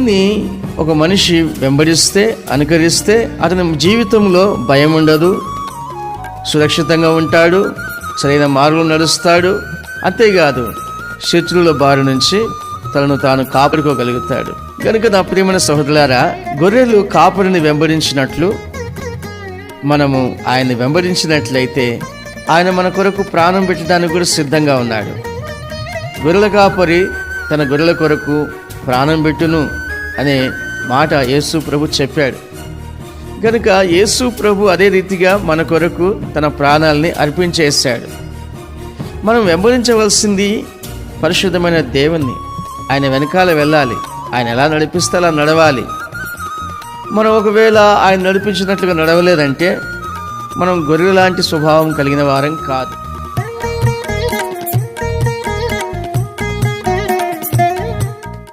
దేవుణ్ణి ఒక మనిషి వెంబడిస్తే అనుకరిస్తే అతని జీవితంలో భయం ఉండదు. సురక్షితంగా ఉంటాడు సరైన మార్గం నడుస్తాడు. అంతేకాదు శత్రువుల బారి నుంచి తనను తాను కాపాడుకోగలుగుతాడు. కనుక నా ప్రియమైన సహోదరులారా గొర్రెలు కాపరిని వెంబడించినట్లు మనము ఆయన్ని వెంబడించినట్లయితే ఆయన మన కొరకు ప్రాణం పెట్టడానికి కూడా సిద్ధంగా ఉన్నాడు. గొర్రెల కాపరి తన గొర్రెల కొరకు ప్రాణం పెట్టును. అనే మాట యేసు ప్రభు చెప్పాడు. కనుక యేసు ప్రభు అదే రీతిగా మన కొరకు తన ప్రాణాల్ని అర్పించేశాడు. మనం వెంబడించవలసింది పరిశుద్ధమైన దేవుణ్ణి. ఆయన వెనకాల వెళ్ళాలి. ఆయన ఎలా నడిపిస్తే అలా నడవాలి. మనం ఒకవేళ ఆయన నడిపించినట్లుగా నడవలేదంటే మనం గొర్రె లాంటి స్వభావం కలిగిన వారం కాదు.